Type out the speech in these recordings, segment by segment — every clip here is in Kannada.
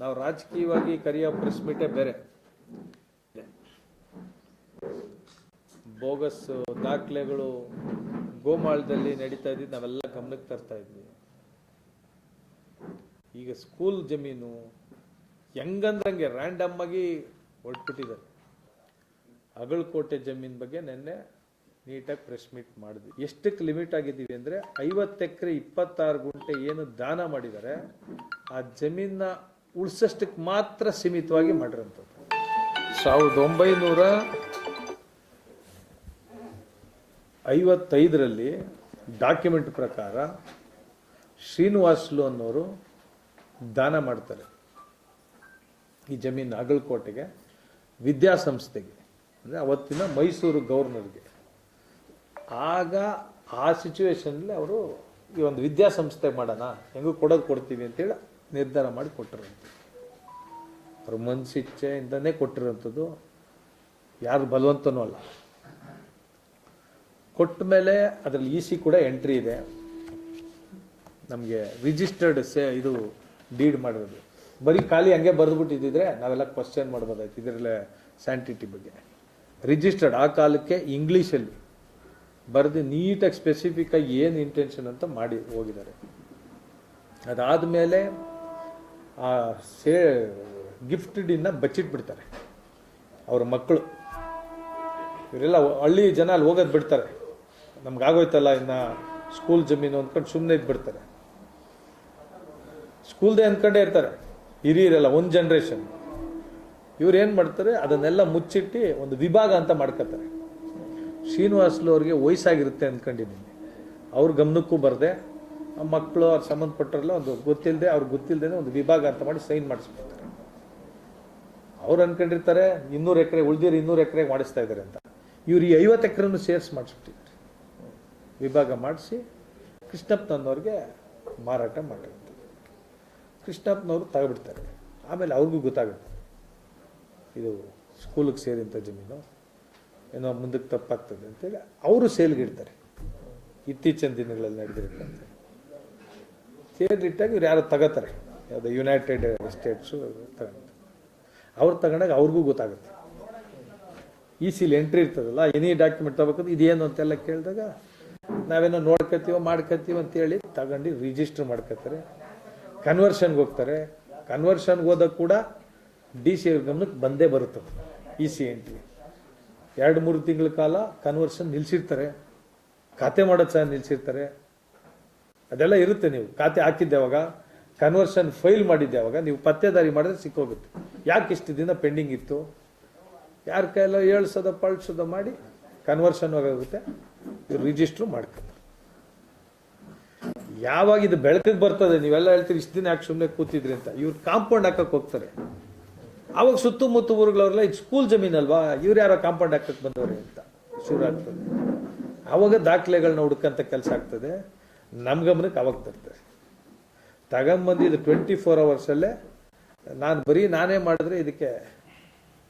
ನಾವು ರಾಜಕೀಯವಾಗಿ ಕರೆಯೋ ಪ್ರೆಸ್ ಮೀಟೇ ಬೇರೆ. ಬೋಗಸ್ ದಾಖಲೆಗಳು ಗೋಮಾಳದಲ್ಲಿ ನಡೀತಾ ಇದ್ದಿದ್ದು ನಾವೆಲ್ಲ ಗಮನಕ್ಕೆ ತರ್ತಾ ಇದ್ವಿ. ಈಗ ಸ್ಕೂಲ್ ಜಮೀನು ಹೆಂಗಂದ್ರಂಗೆ ರ್ಯಾಂಡಮ್ ಆಗಿ ಹೊರಟ್ಬಿಟ್ಟಿದ್ದಾರೆ. ಅಗಳಕೋಟೆ ಜಮೀನ್ ಬಗ್ಗೆ ನಿನ್ನೆ ನೀಟಾಗಿ ಪ್ರೆಸ್ ಮೀಟ್ ಮಾಡಿದ್ವಿ. ಎಷ್ಟಕ್ಕೆ ಲಿಮಿಟ್ ಆಗಿದ್ದೀವಿ ಅಂದರೆ ಐವತ್ತು ಎಕರೆ ಇಪ್ಪತ್ತಾರು ಗುಂಟೆ ಏನು ದಾನ ಮಾಡಿದ್ದಾರೆ, ಆ ಜಮೀನ ಉಳಿಸೋಷ್ಟಕ್ಕೆ ಮಾತ್ರ ಸೀಮಿತವಾಗಿ ಮಾಡಿರೋಂಥದ್ದು. ಸಾವಿರದ ಒಂಬೈನೂರ ಐವತ್ತೈದರಲ್ಲಿ ಡಾಕ್ಯುಮೆಂಟ್ ಪ್ರಕಾರ ಶ್ರೀನಿವಾಸ್ಲು ಅನ್ನೋರು ದಾನ ಮಾಡ್ತಾರೆ. ಈ ಜಮೀನು ಅಗಳಕೋಟೆಗೆ ವಿದ್ಯಾಸಂಸ್ಥೆಗೆ, ಅಂದರೆ ಅವತ್ತಿನ ಮೈಸೂರು ಗವರ್ನರ್ಗೆ. ಆಗ ಆ ಸಿಚುವೇಶನಲ್ಲಿ ಅವರು ಈ ಒಂದು ವಿದ್ಯಾಸಂಸ್ಥೆ ಮಾಡೋಣ, ಹೆಂಗೂ ಕೊಡೋದು ಕೊಡ್ತೀವಿ ಅಂತೇಳಿ ನಿರ್ಧಾರ ಮಾಡಿ ಕೊಟ್ಟರು ಅವ್ರ ಮನಸ್ಸಿಚ್ಛೆಯಿಂದನೇ ಕೊಟ್ಟಿರೋಂಥದ್ದು ಯಾರು ಬಲವಂತನೂ ಅಲ್ಲ. ಕೊಟ್ಟ ಮೇಲೆ ಅದರಲ್ಲಿ ಇ ಸಿ ಕೂಡ ಎಂಟ್ರಿ ಇದೆ. ನಮಗೆ ರಿಜಿಸ್ಟರ್ಡ್ ಸೇ ಇದು ಡೀಡ್ ಮಾಡಿರೋದು. ಬರೀ ಖಾಲಿ ಹಂಗೆ ಬರೆದ್ಬಿಟ್ಟಿದ್ದಿದ್ರೆ ನಾವೆಲ್ಲ ಕ್ವಶನ್ ಮಾಡ್ಬೋದಾಯ್ತು ಇದರಲ್ಲೇ ಸ್ಯಾಂಟಿಟಿ ಬಗ್ಗೆ. ರಿಜಿಸ್ಟರ್ಡ್ ಆ ಕಾಲಕ್ಕೆ ಇಂಗ್ಲೀಷಲ್ಲಿ ಬರೆದು ನೀಟಾಗಿ ಸ್ಪೆಸಿಫಿಕ್ ಆಗಿ ಏನು ಇಂಟೆನ್ಷನ್ ಅಂತ ಮಾಡಿ ಹೋಗಿದ್ದಾರೆ. ಅದಾದಮೇಲೆ ಆ ಸೇ ಗಿಫ್ಟಿನ ಬಚ್ಚಿಟ್ಬಿಡ್ತಾರೆ. ಅವ್ರ ಮಕ್ಕಳು ಇವರೆಲ್ಲ ಹಳ್ಳಿ ಜನ ಅಲ್ಲಿ ಹೋಗೋದು ಬಿಡ್ತಾರೆ. ನಮ್ಗಾಗೋಯ್ತಲ್ಲ ಇನ್ನು ಸ್ಕೂಲ್ ಜಮೀನು ಅಂದ್ಕೊಂಡು ಸುಮ್ಮನೆ ಇದ್ಬಿಡ್ತಾರೆ. ಸ್ಕೂಲ್ದೇ ಅಂದ್ಕೊಂಡೇ ಇರ್ತಾರೆ. ಹಿರಿಯರೆಲ್ಲ, ಒಂದು ಜನ್ರೇಷನ್ ಇವ್ರು ಏನು ಮಾಡ್ತಾರೆ? ಅದನ್ನೆಲ್ಲ ಮುಚ್ಚಿಟ್ಟು ಒಂದು ವಿಭಾಗ ಅಂತ ಮಾಡ್ಕೋತಾರೆ ಶ್ರೀನಿವಾಸ್ಲು ಅವ್ರಿಗೆ ವಯಸ್ಸಾಗಿರುತ್ತೆ ಅಂದ್ಕೊಂಡಿದ್ದೀನಿ ಅವ್ರ ಗಮನಕ್ಕೂ ಬರದೆ. ಮಕ್ಕಳು ಅವ್ರು ಸಂಬಂಧಪಟ್ಟರೆಲ್ಲ ಒಂದು ಗೊತ್ತಿಲ್ಲದೆ ಅವ್ರಿಗೆ ಗೊತ್ತಿಲ್ಲದೆ ಒಂದು ವಿಭಾಗ ಅಂತ ಮಾಡಿ ಸೈನ್ ಮಾಡಿಸ್ಬಿಡ್ತಾರೆ. ಅವ್ರು ಅನ್ಕೊಂಡಿರ್ತಾರೆ, ಇನ್ನೂರು ಎಕರೆ ಉಳ್ದಿರು ಇನ್ನೂರು ಎಕರೆ ಮಾಡಿಸ್ತಾ ಇದ್ದಾರೆ ಅಂತ. ಇವ್ರು ಈ ಐವತ್ತು ಎಕರೆನೂ ಸೇರ್ಸ್ ಮಾಡಿಸ್ಬಿಟ್ಟಿದ್ದಾರೆ ವಿಭಾಗ ಮಾಡಿಸಿ ಕೃಷ್ಣಪ್ಪನವ್ರಿಗೆ ಮಾರಾಟ ಮಾಡಿರ್ತಾರೆ ಕೃಷ್ಣಪ್ಪನವರು ತಗೊಬಿಡ್ತಾರೆ. ಆಮೇಲೆ ಅವ್ರಿಗೂ ಗೊತ್ತಾಗುತ್ತೆ. ಇದು ಸ್ಕೂಲಿಗೆ ಸೇರಿದಂಥ ಜಮೀನು, ಏನೋ ಮುಂದಕ್ಕೆ ತಪ್ಪಾಗ್ತದೆ ಅಂತೇಳಿ. ಅವರು ಸೇಲ್ಗಿಡ್ತಾರೆ ಇತ್ತೀಚಿನ ದಿನಗಳಲ್ಲಿ ನಡೆದಿರ್ತಂತೆ ಸೇಲ್ಗಿಟ್ಟಾಗ ಇವ್ರು ಯಾರು ತಗೋತಾರೆ. ಯಾವುದೋ ಯುನೈಟೆಡ್ ಸ್ಟೇಟ್ಸು ತಗೊಂತಾರೆ ಅವ್ರು ತಗೊಂಡಾಗ ಅವ್ರಿಗೂ ಗೊತ್ತಾಗುತ್ತೆ. ಈ ಸಿಲಿ ಎಂಟ್ರಿ ಇರ್ತದಲ್ಲ ಎನಿ ಡಾಕ್ಯುಮೆಂಟ್ ತಗೋಬೇಕು ಇದೇನು ಅಂತೆಲ್ಲ ಕೇಳಿದಾಗ ನಾವೇನೋ ನೋಡ್ಕೊತೀವೋ ಮಾಡ್ಕೊತೀವೋ ಅಂತೇಳಿ ತಗೊಂಡು ರಿಜಿಸ್ಟರ್ ಮಾಡ್ಕೋತಾರೆ ಕನ್ವರ್ಷನ್ಗೆ ಹೋಗ್ತಾರೆ. ಕನ್ವರ್ಷನ್ಗೆ ಹೋದಾಗ ಕೂಡ ಡಿ ಸಿ ಗಮನಕ್ಕೆ ಬಂದೇ ಬರುತ್ತೆ. ಇ ಸಿ ಎಂಟ್ರಿ ಎರಡು ಮೂರು ತಿಂಗಳ ಕಾಲ ಕನ್ವರ್ಷನ್ ನಿಲ್ಲಿಸಿರ್ತಾರೆ ಖಾತೆ ಮಾಡೋದು ಸಹ ನಿಲ್ಸಿರ್ತಾರೆ. ಅದೆಲ್ಲ ಇರುತ್ತೆ ನೀವು. ಖಾತೆ ಹಾಕಿದ್ದೆ ಅವಾಗ ಕನ್ವರ್ಷನ್ ಫೈಲ್ ಮಾಡಿದ್ದೆ ಅವಾಗ, ನೀವು ಪತ್ತೆದಾರಿ ಮಾಡಿದ್ರೆ ಸಿಕ್ಕೋಗುತ್ತೆ. ಯಾಕೆ ಇಷ್ಟು ದಿನ ಪೆಂಡಿಂಗ್ ಇತ್ತು? ಯಾರ ಕೈಯಲ್ಲ ಏಳ್ಸೋದ ಪಳ್ಸೋದ ಮಾಡಿ ಕನ್ವರ್ಷನ್ ಆಗುತ್ತೆ ಇವ್ರು ರಿಜಿಸ್ಟ್ರು ಮಾಡ್ತಾರೆ ಯಾವಾಗ ಇದು ಬೆಳಕಿಗೆ ಬರ್ತದೆ, ನೀವೆಲ್ಲ ಹೇಳ್ತೀರಿ, ಇಷ್ಟು ದಿನ ಯಾಕೆ ಸುಮ್ಮನೆ ಕೂತಿದ್ರಿ ಅಂತ. ಇವ್ರು ಕಾಂಪೌಂಡ್ ಹಾಕಕ್ಕೆ ಹೋಗ್ತಾರೆ. ಅವಾಗ ಸುತ್ತಮುತ್ತ ಊರುಗಳವ್ರೆಲ್ಲ, ಇದು ಸ್ಕೂಲ್ ಜಮೀನಲ್ವಾ ಇವ್ರು ಯಾರೋ ಕಾಂಪೌಂಡ್ ಹಾಕಕ್ಕೆ ಬಂದವ್ರೆ ಅಂತ. ಶುರು ಆಗ್ತದೆ. ಆವಾಗ ದಾಖಲೆಗಳನ್ನ ಹುಡುಕಂತ ಕೆಲಸ ಆಗ್ತದೆ. ನಮ್ಮ ಗಮನಕ್ಕೆ ಅವಾಗ ತರ್ತದೆ ತಗೊಂಬಂದು ಇದು ಟ್ವೆಂಟಿ ಫೋರ್ ಅವರ್ಸಲ್ಲೇ ನಾನು ಬರೀ ನಾನೇ ಮಾಡಿದ್ರೆ ಇದಕ್ಕೆ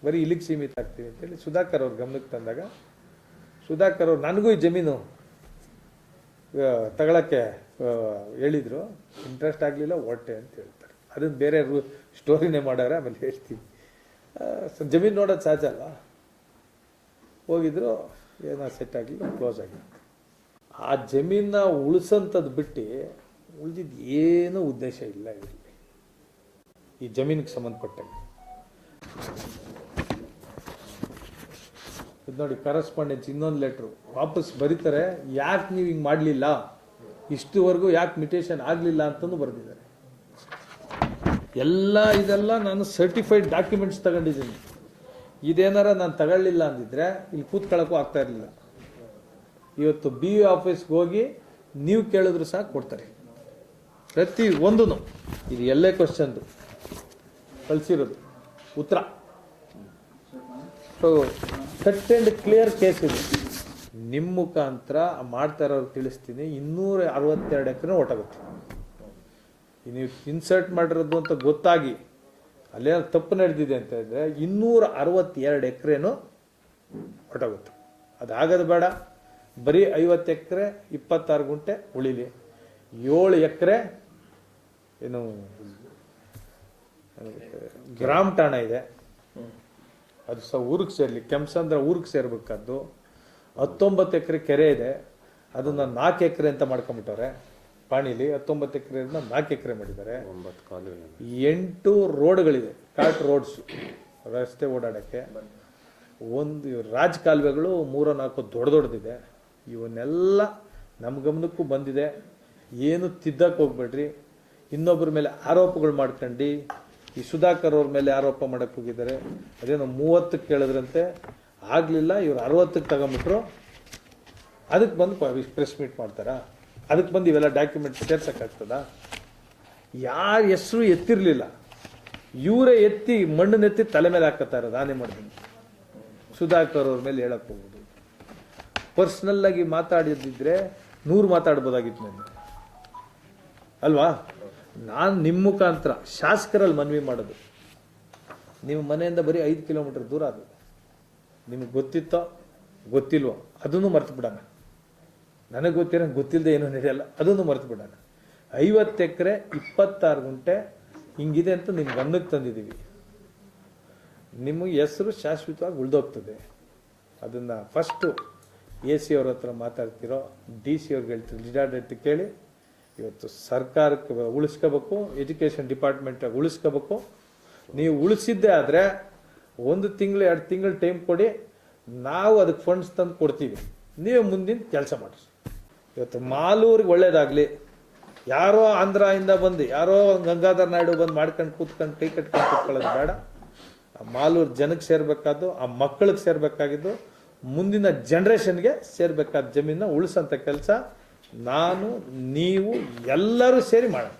ಬರೀ ಇಲ್ಲಿಗೆ ಸೀಮಿತ ಆಗ್ತೀವಿ ಅಂತೇಳಿ ಸುಧಾಕರ್ ಅವ್ರ ಗಮನಕ್ಕೆ ತಂದಾಗ, ಸುಧಾಕರ್ ಅವ್ರು ನನಗೂ ಈ ಜಮೀನು ತಗೊಳಕ್ಕೆ ಹೇಳಿದರು. ಇಂಟ್ರೆಸ್ಟ್ ಆಗಲಿಲ್ಲ, ಹೊಟ್ಟೆ ಅಂತ ಹೇಳ್ತಾರೆ. ಅದನ್ನು ಬೇರೆ ರೂ ಸ್ಟೋರಿನೇ ಮಾಡ್ಯಾರ ಆಮೇಲೆ ಹೇಳ್ತೀನಿ. ಜಮೀನು ನೋಡೋದು ಸಹಜ ಅಲ್ಲ ಹೋಗಿದ್ರು, ಏನೋ ಸೆಟ್ ಆಗಲಿಲ್ಲ ಕ್ಲೋಸ್ ಆಗಿಲ್ಲ ಆ ಜಮೀನ ಉಳಿಸಂಥದ್ದು ಬಿಟ್ಟು ಉಳಿದಿದ್ದು ಏನೂ ಉದ್ದೇಶ ಇಲ್ಲ ಇದರಲ್ಲಿ. ಈ ಜಮೀನಿಗೆ ಸಂಬಂಧಪಟ್ಟಂಗೆ. ಇದು ನೋಡಿ ಕರೆಸ್ಪಾಂಡೆನ್ಸ್ ಇನ್ನೊಂದು ಲೆಟ್ರು ವಾಪಸ್ ಬರೀತಾರೆ, ಯಾಕೆ ನೀವು ಹಿಂಗೆ ಮಾಡಲಿಲ್ಲ? ಇಷ್ಟುವರೆಗೂ ಯಾಕೆ ಮಿಟೇಷನ್ ಆಗಲಿಲ್ಲ ಅಂತಂದು ಬರೆದಿದ್ದಾರೆ. ಎಲ್ಲ ಇದೆಲ್ಲ ನಾನು ಸರ್ಟಿಫೈಡ್ ಡಾಕ್ಯುಮೆಂಟ್ಸ್ ತಗೊಂಡಿದ್ದೀನಿ. ಇದೇನಾರ ನಾನು ತಗೊಳ್ಳಿಲ್ಲ ಅಂದಿದ್ರೆ ಇಲ್ಲಿ ಕೂತ್ಕೊಳ್ಳೋಕ್ಕೂ ಆಗ್ತಾ ಇರಲಿಲ್ಲ. ಇವತ್ತು ಬಿ ಯು ಆಫೀಸ್ಗೆ ಹೋಗಿ ನೀವು ಕೇಳಿದ್ರು ಸಹ ಕೊಡ್ತಾರೆ. ಪ್ರತಿ ಒಂದೂ ಇದು ಎಲ್ಲೇ ಕ್ವಶನ್ದು ಕಳಿಸಿರೋದು. ಉತ್ತರ. So cut and clear case ಇದೆ. ನಿಮ್ಮ ಮುಖಾಂತರ ಮಾಡ್ತಾ ಇರೋರು ತಿಳಿಸ್ತೀನಿ. ಇನ್ನೂರ ಅರವತ್ತೆರಡು ಎಕರೆ ಒಟ್ಟಾಗುತ್ತೆ ನೀವು ಇನ್ಸರ್ಟ್ ಮಾಡಿರೋದು ಅಂತ ಗೊತ್ತಾಗಿ, ಅಲ್ಲೇ ತಪ್ಪು ನಡೆದಿದೆ ಅಂತ ಇದ್ರೆ ಇನ್ನೂರ ಅರವತ್ತೆರಡು ಎಕರೆನೂ ಹೊಟ್ಟಾಗುತ್ತೆ ಅದಾಗದು ಬೇಡ. ಬರೀ ಐವತ್ತು ಎಕರೆ ಇಪ್ಪತ್ತಾರು ಗುಂಟೆ ಉಳಿಲಿ. ಏಳು ಎಕರೆ ಏನು ಗ್ರಾಮ್ ಠಾಣ ಇದೆ. ಅದು ಸಹ ಊರಿಗೆ ಸೇರ್ಲಿ ಕೆಂಸಂದ್ರ ಊರಿಗೆ ಸೇರ್ಬೇಕಾದ್ದು. ಹತ್ತೊಂಬತ್ತು ಎಕರೆ ಕೆರೆ ಇದೆ. ಅದನ್ನ ನಾಲ್ಕು ಎಕರೆ ಅಂತ ಮಾಡ್ಕೊಂಬಿಟ್ಟವ್ರೆ. ಪಾಣಿಲಿ ಹತ್ತೊಂಬತ್ತು ಎಕರೆ ನಾಲ್ಕು ಎಕರೆ ಮಾಡಿದ್ದಾರೆ. ಎಂಟು ರೋಡ್ಗಳಿದೆ ಕಾಟ್ ರೋಡ್ಸ್ ರಸ್ತೆ ಓಡಾಡೋಕ್ಕೆ. ಒಂದು ರಾಜ ಕಾಲುವೆಗಳು ಮೂರ ನಾಲ್ಕು ದೊಡ್ಡ ದೊಡ್ಡದಿದೆ. ಇವನ್ನೆಲ್ಲ ನಮ್ಮ ಗಮನಕ್ಕೂ ಬಂದಿದೆ. ಏನು ತಿದ್ದಕ್ಕೆ ಹೋಗ್ಬೇಡ್ರಿ. ಇನ್ನೊಬ್ಬರ ಮೇಲೆ ಆರೋಪಗಳು ಮಾಡ್ಕೊಂಡು. ಈ ಸುಧಾಕರ್ ಅವ್ರ ಮೇಲೆ ಆರೋಪ ಮಾಡಕ್ಕೆ ಹೋಗಿದ್ದಾರೆ. ಅದೇನೋ ಮೂವತ್ತಕ್ಕೆ ಕೇಳಿದ್ರಂತೆ. ಆಗಲಿಲ್ಲ, ಇವ್ರು ಅರವತ್ತಕ್ಕೆ ತಗೊಂಬಿಟ್ರು. ಅದಕ್ಕೆ ಬಂದು ಪ್ರೆಸ್ ಮೀಟ್ ಮಾಡ್ತಾರಾ? ಅದಕ್ಕೆ ಬಂದು ಇವೆಲ್ಲ ಡಾಕ್ಯುಮೆಂಟ್ ಸೇರ್ಸೋಕ್ಕಾಗ್ತದ ಯಾರ ಹೆಸರು ಎತ್ತಿರಲಿಲ್ಲ. ಇವರೇ ಎತ್ತಿ ಮಣ್ಣನ್ನೆತ್ತಿ ತಲೆ ಮೇಲೆ ಹಾಕತ್ತಾರೆ ನಾನೇ ಮಾಡಿದ್ದೀನಿ ಸುಧಾಕರ್ ಅವ್ರ ಮೇಲೆ ಹೇಳಕ್ಕೆ ಹೋಗೋದು ಪರ್ಸ್ನಲ್ ಆಗಿ ಮಾತಾಡಿದ್ರೆ ನೂರು ಮಾತಾಡ್ಬೋದಾಗಿತ್ತು ನಾನು ಅಲ್ವಾ? ನಾನು ನಿಮ್ಮ ಮುಖಾಂತರ ಶಾಸಕರಲ್ಲಿ ಮನವಿ ಮಾಡೋದು. ನಿಮ್ಮ ಮನೆಯಿಂದ ಬರೀ ಐದು ಕಿಲೋಮೀಟರ್ ದೂರ ಅದು ನಿಮಗೆ ಗೊತ್ತಿತ್ತೋ ಗೊತ್ತಿಲ್ವೋ ಅದನ್ನು ಮರ್ತು ಬಿಡೋಣ. ನನಗೆ ಗೊತ್ತಿರೋ ಗೊತ್ತಿಲ್ಲದೆ ಏನೂ ನಡೆಯಲ್ಲ, ಅದನ್ನು ಮರ್ತು ಬಿಡೋಣ. ಐವತ್ತು ಎಕರೆ ಇಪ್ಪತ್ತಾರು ಗುಂಟೆ ಹಿಂಗಿದೆ ಅಂತ ನಿಮ್ಮ ಗಮನಕ್ಕೆ ತಂದಿದ್ದೀವಿ ನಿಮಗೆ ಹೆಸರು ಶಾಶ್ವತವಾಗಿ ಉಳಿದೋಗ್ತದೆ. ಅದನ್ನು ಫಸ್ಟು ಎ ಸಿ ಅವ್ರ ಹತ್ರ ಮಾತಾಡ್ತಿರೋ ಡಿ ಸಿ ಅವ್ರಿಗೆ ಹೇಳ್ತಿರೋ ಜಿಡಾಡಳಿತ ಕೇಳಿ ಇವತ್ತು ಸರ್ಕಾರಕ್ಕೆ ಉಳಿಸ್ಕೋಬೇಕು, ಎಜುಕೇಷನ್ ಡಿಪಾರ್ಟ್ಮೆಂಟಾಗಿ ಉಳಿಸ್ಕೋಬೇಕು. ನೀವು ಉಳಿಸಿದ್ದೇ ಆದರೆ ಒಂದು ತಿಂಗಳು, ಎರಡು ತಿಂಗಳು ಟೈಮ್ ಕೊಡಿ, ನಾವು ಅದಕ್ಕೆ ಫಂಡ್ಸ್ ತಂದು ಕೊಡ್ತೀವಿ. ನೀವು ಮುಂದಿನ ಕೆಲಸ ಮಾಡಿರಿ. ಇವತ್ತು ಮಾಲೂರಿಗೆ ಒಳ್ಳೇದಾಗಲಿ. ಯಾರೋ ಆಂಧ್ರದಿಂದ ಬಂದು, ಯಾರೋ ಗಂಗಾಧರ್ ನಾಯ್ಡು ಬಂದು ಮಾಡ್ಕೊಂಡು ಕೂತ್ಕೊಂಡು ಕೈ ಕಟ್ಕೊಂಡು ಕೂತ್ಕೊಳ್ಳೋದು ಬೇಡ. ಆ ಮಾಲೂರು ಜನಕ್ಕೆ ಸೇರಬೇಕಾದ್ದು, ಆ ಮಕ್ಕಳಿಗೆ ಸೇರ್ಬೇಕಾಗಿದ್ದು ಮುಂದಿನ ಜನ್ರೇಷನ್ಗೆ ಸೇರ್ಬೇಕಾದ ಜಮೀನ ಉಳಿಸೋಂಥ ಕೆಲಸ ನಾನು ನೀವು ಎಲ್ಲರೂ ಸೇರಿ ಮಾಡೋಣ.